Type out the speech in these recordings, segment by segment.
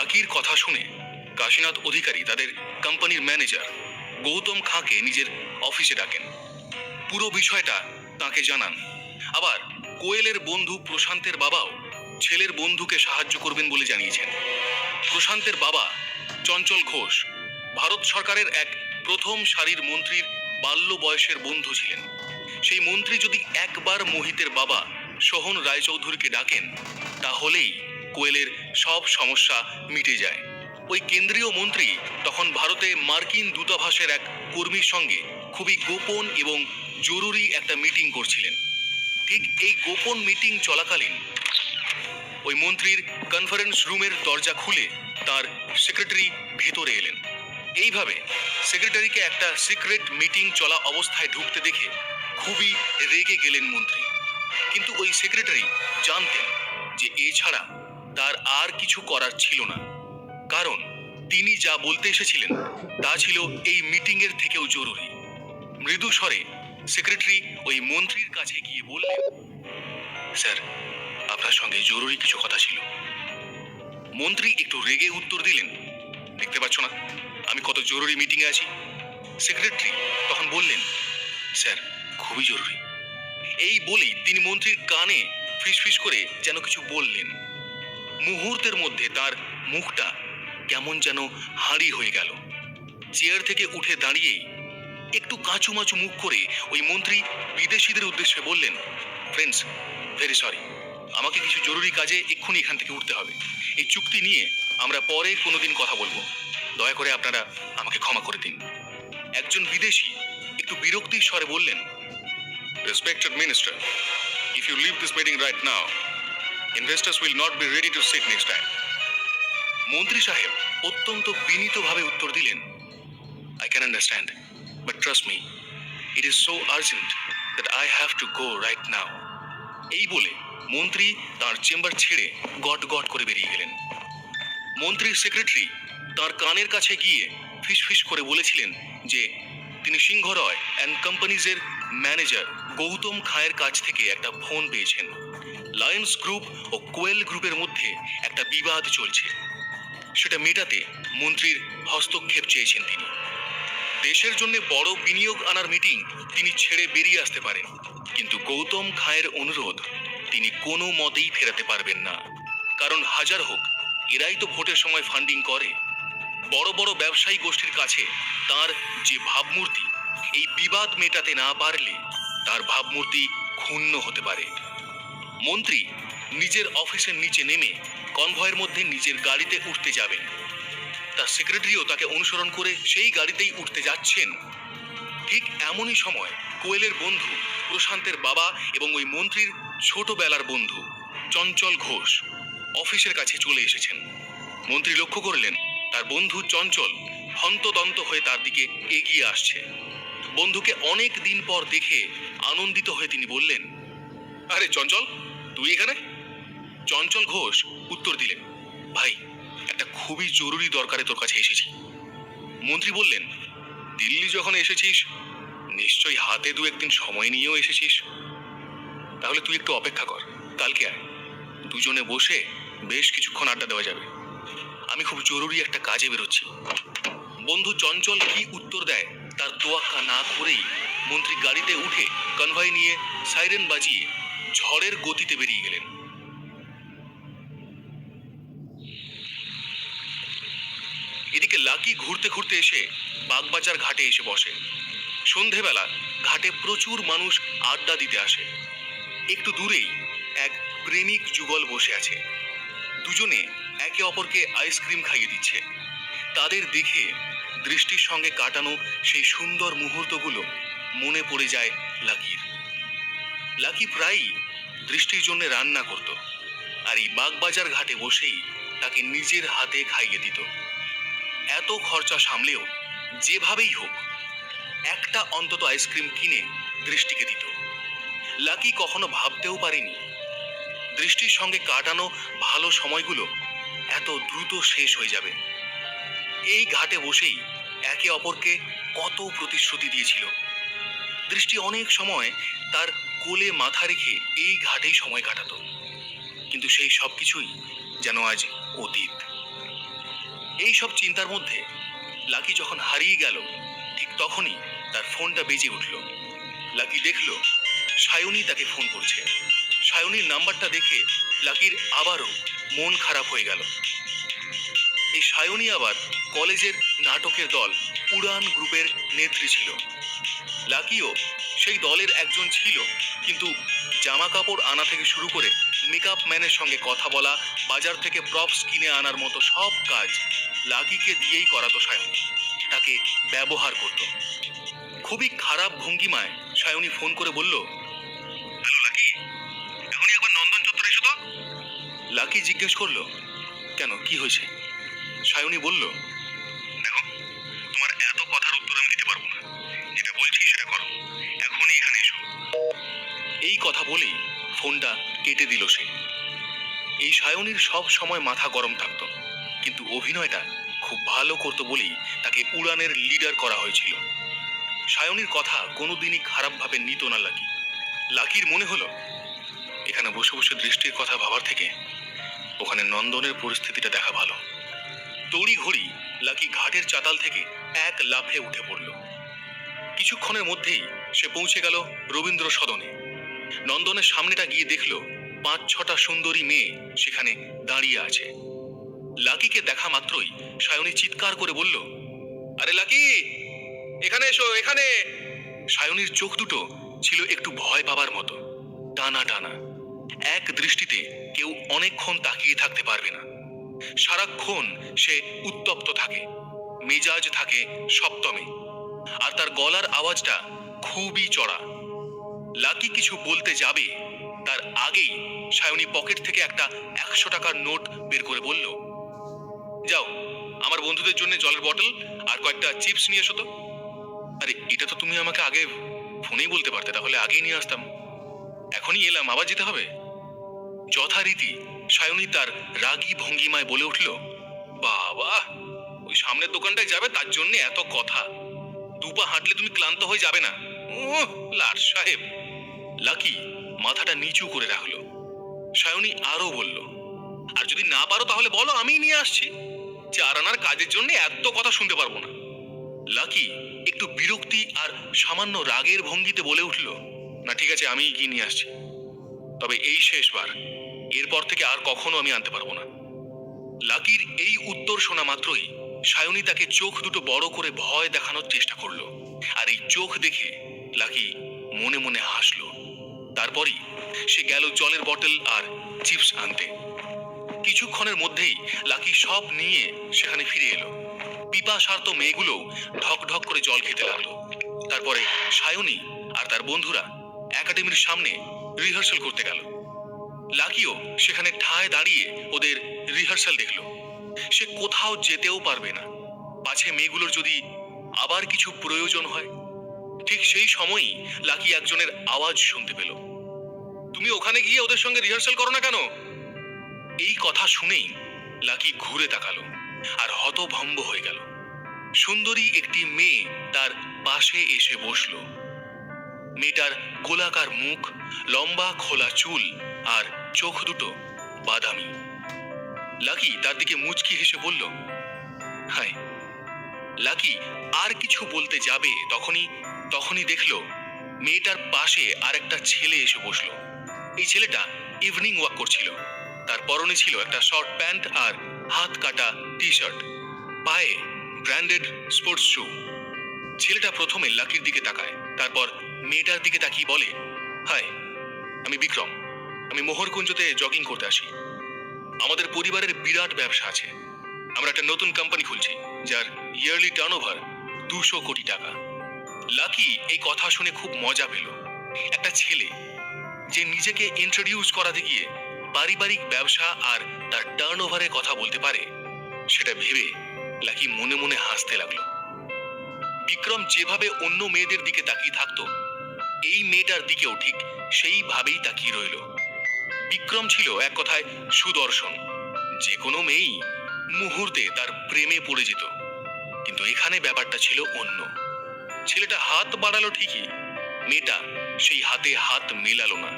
লাকির কথা শুনে কাশীনাথ অধিকারী তাদের কোম্পানির ম্যানেজার গৌতম খাঁকে নিজের অফিসে ডাকেন। পুরো বিষয়টা তাকে জানান। আবার কোয়েলের বন্ধু প্রশান্তের বাবাও ছেলের বন্ধুকে সাহায্য করবেন বলে জানিয়েছেন। প্রশান্তের বাবা চঞ্চল ঘোষ ভারত সরকারের এক প্রথম সারির মন্ত্রীর বাল্য বয়সের বন্ধু ছিলেন। সেই মন্ত্রী যদি একবার মোহিতের বাবা সোহন রায়চৌধুরীকে ডাকেন, তাহলেই কোয়েলের সব সমস্যা মিটে যায়। ওই কেন্দ্রীয় মন্ত্রী তখন ভারতে মার্কিন দূতাবাসের এক কর্মীর সঙ্গে খুবই গোপন এবং জরুরি একটা মিটিং করছিলেন। ঠিক এই গোপন মিটিং চলাকালীন ওই মন্ত্রীর কনফারেন্স রুমের দরজা খুলে তার সেক্রেটারি ভেতরে এলেন। এইভাবে সেক্রেটারিকে একটা সিক্রেট মিটিং চলা অবস্থায় ঢুকতে দেখে খুবই রেগে গেলেন মন্ত্রী। কিন্তু ওই সেক্রেটারি জানতেন যে এছাড়া তার আর কিছু করার ছিল না। কারণ তিনি যা বলতে এসেছিলেন, তা ছিল এই মিটিংয়ের থেকেও জরুরি। মৃদু স্বরে সেক্রেটারি ওই মন্ত্রীর কাছে গিয়ে বললেন, স্যার, আপনার সঙ্গে জরুরি কিছু কথা ছিল। মন্ত্রী একটু রেগে উত্তর দিলেন, দেখতে পাচ্ছ না, আমি কত জরুরি মিটিংয়ে আছি। সেক্রেটারি তখন বললেন, স্যার, খুবই জরুরি। এই বলেই তিনি মন্ত্রীর কানে ফিসফিস করে যেন কিছু বললেন। মুহূর্তের মধ্যে তার মুখটা কেমন যেন হাঁড়ি হয়ে গেল। চেয়ার থেকে উঠে দাঁড়িয়েই একটু কাঁচুমাচু মুখ করে ওই মন্ত্রী বিদেশিদের উদ্দেশ্যে বললেন ফ্রেন্ডস ভেরি সরি আমাকে কিছু জরুরি কাজে এক্ষুনি এখান থেকে উঠতে হবে। এই চুক্তি নিয়ে আমরা পরে কোনোদিন কথা বলব। দয়া করে আপনারা আমাকে ক্ষমা করে দিন। একজন বিদেশি একটু বিরক্তির স্বরে বললেন respected minister if you leave this meeting right now investors will not be ready to sit next time মন্ত্রী সাহেব অত্যন্ত বিনীতভাবে উত্তর দিলেন I can understand but trust me it is so urgent that I have to go right now এই বলে মন্ত্রী তার চেম্বার ছেড়ে গট গট করে বেরিয়ে গেলেন। মন্ত্রীর সেক্রেটারি তার কানের কাছে গিয়ে ফিসফিস করে বলেছিলেন যে তিনি সিংহ রয় অ্যান্ড কোম্পানিজের ম্যানেজার গৌতম খায়ের কাছ থেকে একটা ফোন পেয়েছেন। লায়ন্স গ্রুপ ও কোয়েল গ্রুপের মধ্যে একটা বিবাদ চলছে। সেটা মেটাতে মন্ত্রীর হস্তক্ষেপ চেয়েছেন তিনি। দেশের জন্য বড় বিনিয়োগ আনার মিটিং তিনি ছেড়ে বেরিয়ে আসতে পারেন। কিন্তু গৌতম খায়ের অনুরোধ তিনি কোনো মতেই ফেরাতে পারবেন না। কারণ হাজার হোক, এরাই তো ভোটের সময় ফান্ডিং করে। বড় বড় ব্যবসায়ী গোষ্ঠীর কাছে তার যে ভাবমূর্তি, এই বিবাদ মেটাতে না পারলে তার ভাবমূর্তি ক্ষুণ্ণ হতে পারে। মন্ত্রী নিজের অফিসের নিচে নেমে কনভয়ের মধ্যে নিজের গাড়িতে উঠতে যাবেন। তার সেক্রেটারিও তাকে অনুসরণ করে সেই গাড়িতেই উঠতে যাচ্ছেন। ঠিক এমনই সময় কোয়েলের বন্ধু, প্রশান্তের বাবা এবং ওই মন্ত্রীর ছোটবেলার বন্ধু, চঞ্চল ঘোষ অফিসের কাছে চলে এসেছেন। মন্ত্রী লক্ষ্য করলেন, তার বন্ধু চঞ্চল হন্তদন্ত হয়ে তার দিকে এগিয়ে আসছে। বন্ধুকে অনেক দিন পর দেখে আনন্দিত হয়ে তিনি বললেন, আরে চঞ্চল তুই এখানে? চঞ্চল ঘোষ উত্তর দিলেন, ভাই, একটা খুবই জরুরি দরকারে তোর কাছে এসেছি। মন্ত্রী বললেন, দিল্লি যখন এসেছিস, নিশ্চয়ই হাতে দু একদিন সময় নিয়েও এসেছিস। তাহলে তুই একটু অপেক্ষা কর, কালকে আয়। দুজনে বসে বেশ কিছুক্ষণ আড্ডা দেওয়া যাবে। আমি খুব জরুরি একটা কাজে বেরোচ্ছি। বন্ধু চঞ্চল কি উত্তর দেয়, তার তোয়াক্কা না করেই মন্ত্রী গাড়িতে উঠে কনভয় নিয়ে সাইরেন বাজিয়ে ঝড়ের গতিতে বেরিয়ে গেলেন। এদিকে লাকি ঘুরতে ঘুরতে এসে বাগবাজার ঘাটে এসে বসে। সন্ধেবেলা ঘাটে প্রচুর মানুষ আড্ডা দিতে আসে। একটু দূরেই এক প্রেমিক যুগল বসে আছে। দুজনে একে অপরকে আইসক্রিম খাইয়ে দিচ্ছে। তাদের দেখে দৃষ্টির সঙ্গে কাটানো সেই সুন্দর মুহূর্তগুলো মনে পড়ে যায় লাকির। লাকি প্রায়ই দৃষ্টির জন্য রান্না করত আর এই বাগবাজার ঘাটে বসেই তাকে নিজের হাতে খাইয়ে দিত। এত খরচা সামলেও যেভাবেই হোক, একটা অন্তত আইসক্রিম কিনে দৃষ্টিকে দিত। লাকি কখনো ভাবতেও পারেনি, দৃষ্টির সঙ্গে কাটানো ভালো সময়গুলো এত দ্রুত শেষ হয়ে যাবে। এই ঘাটে বসেই একে অপরকে কত প্রতিশ্রুতি দিয়েছিল। দৃষ্টি অনেক সময় তার কোলে মাথা রেখে এই ঘাটেই সময় কাটাতো। কিন্তু সেই সব কিছুই যেন আজ অতীত। এই সব চিন্তার মধ্যে লাকি যখন হারিয়ে গেল, ঠিক তখনই তার ফোনটা বেজে উঠল। লাকি দেখল, সায়নী তাকে ফোন করছে। সায়নীর নাম্বারটা দেখে লাকির আবারও মন খারাপ হয়ে গেল। এই সায়নী আবার কলেজের নাটকের দল উড়ান গ্রুপের নেত্রী ছিল। লাকিও সেই দলের একজন ছিল। কিন্তু জামা কাপড় আনা থেকে শুরু করে মেকআপ ম্যানের সঙ্গে কথা বলা, বাজার থেকে প্রপস কিনে আনার মতো সব কাজ লাকিকে দিয়েই করাতো সায়নী। তাকে ব্যবহার করত। খুবই খারাপ ভঙ্গিমায় সায়নী ফোন করে বলল হ্যালো লাকি? এখনই একবার নন্দন চত্বরে এসো তো। লাকি জিজ্ঞেস করল, কেন, কি হয়েছে? সায়নী বলল, দেখো, তোমার এত কথার উত্তর আমি দিতে পারব না। যেটা বলছি সেটা করো। কথা বলেই ফোনটা কেটে দিল সে। এই সায়নীর সব সময় মাথা গরম থাকতো, কিন্তু অভিনয়টা খুব ভালো করতো বলেই তাকে উড়ানের লিডার করা হয়েছিল। সায়নীর কথা কোনোদিনই খারাপভাবে নিত না লাকি। লাকির মনে হলো, এখানে বসে বসে দৃষ্টির কথা ভাবার থেকে ওখানে নন্দনের পরিস্থিতিটা দেখা ভালো। তড়ি ঘড়ি লাকি ঘাটের চাতাল থেকে এক লাফে উঠে পড়ল। কিছুক্ষণের মধ্যেই সে পৌঁছে গেল রবীন্দ্র সদনে নন্দনের সামনেটা গিয়ে দেখল পাঁচ ছটা সুন্দরী মেয়ে সেখানে দাঁড়িয়ে আছে। লাকিকে দেখা মাত্রই সায়নী চিৎকার করে বলল, আরে লাকি, এখানে এসো, এখানে! সায়নীর চোখ দুটো ছিল একটু ভয় পাবার মতো, টানা টানা। এক দৃষ্টিতে কেউ অনেকক্ষণ তাকিয়ে থাকতে পারবে না। সারাক্ষণ সে উত্তপ্ত থাকে, মেজাজ থাকে সপ্তমে, আর তার গলার আওয়াজটা খুবই চড়া। লাকি কিছু বলতে যাবে? তার আগেই সায়নী পকেট থেকে একটা একশো টাকার নোট বের করে বলল, যাও, আমার বন্ধুদের জন্য জলের বটল আর কয়েকটা চিপস নিয়ে এসো তো। আরে, এটা তো তুমি আমাকে আগে ফোনেই বলতে পারতে, তাহলে আগেই নিয়ে আসতাম। এখনই এলাম, আবার যেতে হবে? যথারীতি সায়নী তার রাগী ভঙ্গিমায় বলে উঠল, বাবা, ওই সামনের দোকানটায় যাবে, তার জন্য এত কথা। দুপা হাঁটলে তুমি ক্লান্ত হয়ে যাবে না। ও লাট সাহেব লাকি মাথাটা নিচু করে রাখল। সায়নী আরও বলল, আর যদি না পারো তাহলে বলো, আমিই নিয়ে আসছি। চার আনার কাজের জন্য এত কথা শুনতে পারব না। লাকি একটু বিরক্তি আর সামান্য রাগের ভঙ্গিতে বলে উঠল, না, ঠিক আছে আমি গিয়ে নিয়ে আসছি। তবে এই শেষবার, এরপর থেকে আর কখনো আমি আনতে পারব না। লাকির এই উত্তর শোনা মাত্রই সায়নী তাকে চোখ দুটো বড় করে ভয় দেখানোর চেষ্টা করল। আর এই চোখ দেখে লাকি মনে মনে হাসলো। তারপরই সে গেল জলের বটল আর চিপস আনতে। কিছুক্ষণের মধ্যেই লাকি সব নিয়ে সেখানে ফিরে এলো। পিপাসার্ত মেয়েগুলোও ঢক ঢক করে জল খেতে লাগল। তারপরে সায়নী আর তার বন্ধুরা একাডেমির সামনে রিহার্সাল করতে গেল। লাকিও সেখানে ঠায় দাঁড়িয়ে ওদের রিহার্সাল দেখল। সে কোথাও যেতেও পারবে না। পাছে মেয়েগুলোর যদি আবার কিছু প্রয়োজন হয় ঠিক সেই সময়ই লাকি একজনের আওয়াজ শুনতে পেল। তুমি ওখানে গিয়ে ওদের সঙ্গে রিহার্সাল করো না কেন? এই কথা শুনেই লাকি ঘুরে তাকালো আর হতভম্ব হয়ে গেল। সুন্দরী একটি মেয়ে তার পাশে এসে বসল। মেয়েটার গোলাকার মুখ, লম্বা খোলা চুল আর চোখ দুটো বাদামি। লাকি তার দিকে মুচকি হেসে বলল হাই লাকি আর কিছু বলতে যাবে তখনই তখনই দেখল মেয়েটার পাশে আরেকটা ছেলে এসে বসল। এই ছেলেটা ইভিনিং ওয়াক করছিল। তার পরনে ছিল একটা শর্ট প্যান্ট আর হাত কাটা টি শার্ট পায়ে ব্র্যান্ডেড স্পোর্টস শু ছেলেটা প্রথমে লাকির দিকে তাকায়, তারপর মেয়েটার দিকে তাকিয়ে বলে হাই আমি বিক্রম, আমি মোহরকুঞ্জতে জগিং করতে আসি। আমাদের পরিবারের বিরাট ব্যবসা আছে। আমরা একটা নতুন কোম্পানি খুলছি, যার ইয়ারলি টার্ন ওভার দুশো কোটি টাকা। লাকি এই কথা শুনে খুব মজা পেল। একটা ছেলে যে নিজেকে ইন্ট্রোডিউস করাতে গিয়ে পারিবারিক ব্যবসা আর তার টার্ন ওভারের কথা বলতে পারে, সেটা ভেবে লাকি মনে মনে হাসতে লাগল। বিক্রম যেভাবে অন্য মেয়েদের দিকে তাকিয়ে থাকতো, এই মেয়েটার দিকেও ঠিক সেইভাবেই তাকিয়ে রইল। বিক্রম ছিল এক কথায় সুদর্শন। যে কোনো মেয়েই মুহূর্তে তার প্রেমে পড়ে যেত। কিন্তু এখানে ব্যাপারটা ছিল অন্য। ছেলেটা হাত বাড়ালো ঠিকই। মেয়েটা সেই হাতে হাত মেলালো না।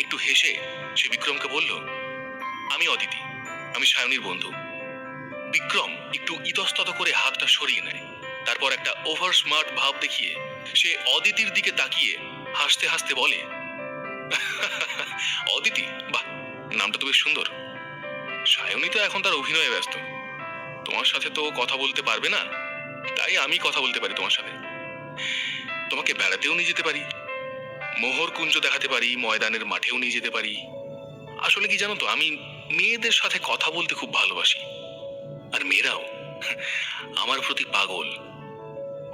একটু হেসে সে বিক্রমকে বলল, আমি অদিতি, আমি সায়নীর বন্ধু। বিক্রম একটু ইতস্তত করে হাতটা সরিয়ে নেয়। তারপর একটা ওভার স্মার্ট ভাব দেখিয়ে সে অদিতির দিকে তাকিয়ে হাসতে হাসতে বলে অদিতি, বাহ, নামটা তো বেশ সুন্দর। সায়নী তো এখন তার অভিনয়ে ব্যস্ত। তোমার সাথে তো কথা বলতে পারবে না। তাই আমি কথা বলতে পারি তোমার সাথে। তোমাকে বেড়াতেও নিয়ে যেতে পারি, মোহর কুঞ্জ দেখাতে পারি, ময়দানের মাঠেও নিয়ে যেতে পারি। আসলে কি জানো তো, আমি মেয়েদের সাথে কথা বলতে খুব ভালোবাসি। আর মেয়েরাও, আমার প্রতি পাগল।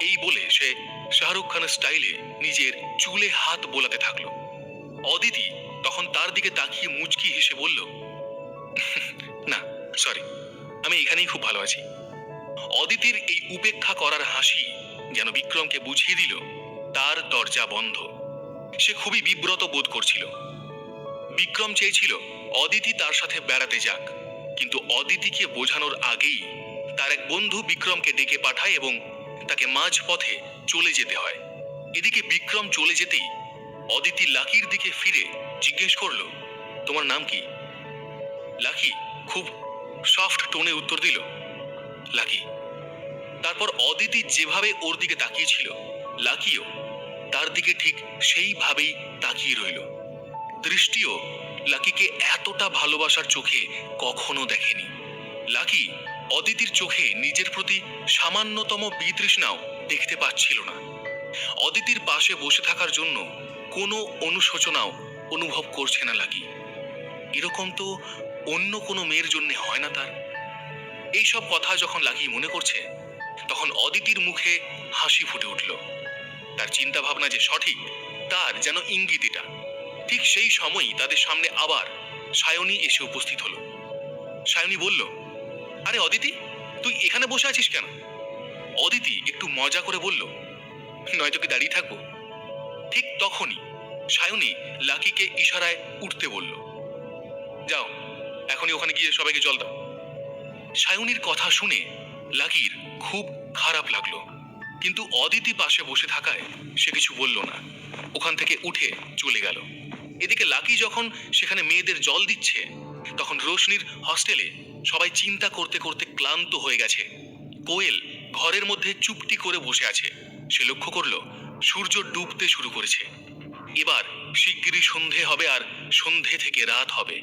এই বলে সে শাহরুখ খানের স্টাইলে নিজের চুলে হাত বোলাতে থাকল। অদিতি তখন তার দিকে তাকিয়ে মুচকি হেসে বলল, না সরি আমি এখানেই খুব ভালো আছি। অদিতির এই উপেক্ষা করার হাসি যেন বিক্রমকে বুঝিয়ে দিল, তার দরজা বন্ধ। সে খুবই বিব্রত বোধ করছিল। বিক্রম চেয়েছিল অদিতি তার সাথে বেড়াতে যাক, কিন্তু অদিতিকে বোঝানোর আগেই তার এক বন্ধু বিক্রমকে ডেকে পাঠায় এবং তাকে মাঝ পথে চলে যেতে হয়। এদিকে বিক্রম চলে যেতেই অদিতি লাকির দিকে ফিরে জিজ্ঞেস করল, তোমার নাম কি? লাকি খুব সফট টোনে উত্তর দিল, লাকি। তারপর অদিতি যেভাবে ওর দিকে তাকিয়েছিল, লাকিও তার দিকে ঠিক সেইভাবেই তাকিয়ে রইল। দৃষ্টিও লাকিকে এতটা ভালোবাসার চোখে কখনো দেখেনি। লাকি অদিতির চোখে নিজের প্রতি সামান্যতম বিতৃষ্ণাও দেখতে পাচ্ছিল না। অদিতির পাশে বসে থাকার জন্য কোনো অনুশোচনাও অনুভব করছে না লাকি। এরকম তো অন্য কোনো মেয়ের জন্য হয় না তার। এইসব কথা যখন লাকি মনে করছে তখন অদিতির মুখে হাসি ফুটে উঠল। তার চিন্তা ভাবনা যে সঠিক, তার যেন ইঙ্গিত এটা ঠিক সেই সময়ই তাদের সামনে আবার সায়নী এসে উপস্থিত হলো। সায়নী বলল, আরে অদিতি, তুই এখানে বসে আছিস কেন? অদিতি একটু মজা করে বলল, নয়তো কি দাঁড়িয়ে থাকব? ঠিক তখনই সায়নী লাকিকে ইশারায় উঠতে বলল, যাও, এখনই ওখানে গিয়ে সবাইকে জল দাও। সায়নীর কথা শুনে লাকির খুব খারাপ লাগল। কিন্তু অদিতি পাশে বসে থাকায় সে কিছু বলল না। ওখান থেকে উঠে চলে গেল। এদিকে লাকি যখন সেখানে মেয়েদের জল দিচ্ছে, তখন রোশনির হস্টেলে সবাই চিন্তা করতে করতে ক্লান্ত হয়ে গেছে। কোয়েল ঘরের মধ্যে চুপটি করে বসে আছে। সে লক্ষ্য করল, সূর্য ডুবতে শুরু করেছে। এবার শিগগিরই সন্ধে হবে আর সন্ধে থেকে রাত হবে।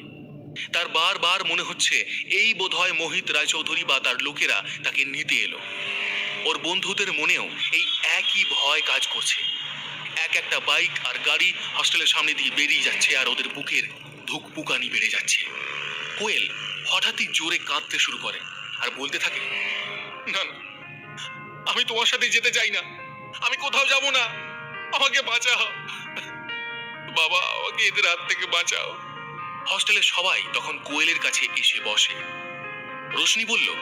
তার বারবার মনে হচ্ছে, এই বোধহয় মোহিত রায়চৌধুরী বা তার লোকেরা তাকে নিতে এলো। ওর বন্ধুদের মনেও এই একই ভয় কাজ করছে। এক একটা বাইক আর গাড়ি হস্টেলের সামনে দিয়ে বেরিয়ে যাচ্ছে আর ওদের বুকের ধুকপুকানি বেড়ে যাচ্ছে। কোয়েল হঠাৎই জোরে কাঁদতে শুরু করে আর বলতে থাকে, না আমি তোমার সাথে যেতে চাই না। আমি কোথাও যাব না। আমাকে বাঁচাও। বাবা, আমাকে এদের হাত থেকে বাঁচাও। হস্টেলের সবাই তখন কোয়েলের কাছে এসে বসে। রোশনি বলল,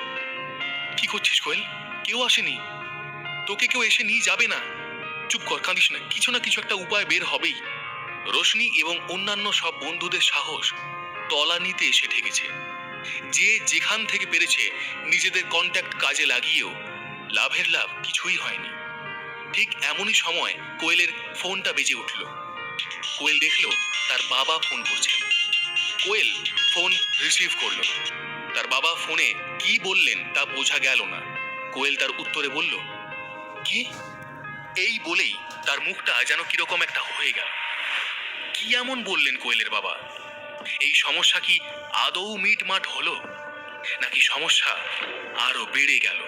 কি করছিস কোয়েল? কেউ আসেনি। তোকে কেউ এসে নিয়ে যাবে না। চুপ কর, কাঁদিস না। কিছু না কিছু একটা উপায় বের হবেই। রোশনি এবং অন্যান্য সব বন্ধুদের সাহস তলানিতে এসে ঠেকেছে। যে যেখান থেকে পেরেছে নিজেদের কন্ট্যাক্ট কাজে লাগিয়েও লাভের লাভ কিছুই হয়নি। ঠিক এমনই সময় কোয়েলের ফোনটা বেজে উঠল। কোয়েল দেখল তার বাবা ফোন করছেন। কোয়েল ফোন রিসিভ করল। তার বাবা ফোনে কি বললেন তা বোঝা গেল না। কোয়েল তার উত্তরে বলল, কি? এই বলেই তার মুখটা যেন কীরকম একটা হয়ে গেল। কি এমন বললেন কোয়েলের বাবা? এই সমস্যা কি আদৌ মিটমাট হলো? নাকি সমস্যা আরও বেড়ে গেল?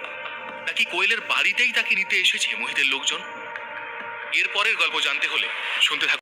নাকি কোয়েলের বাড়িতেই তাকে নিতে এসেছে মহিতের লোকজন? এরপরের গল্প জানতে হলে শুনতে থাকুন।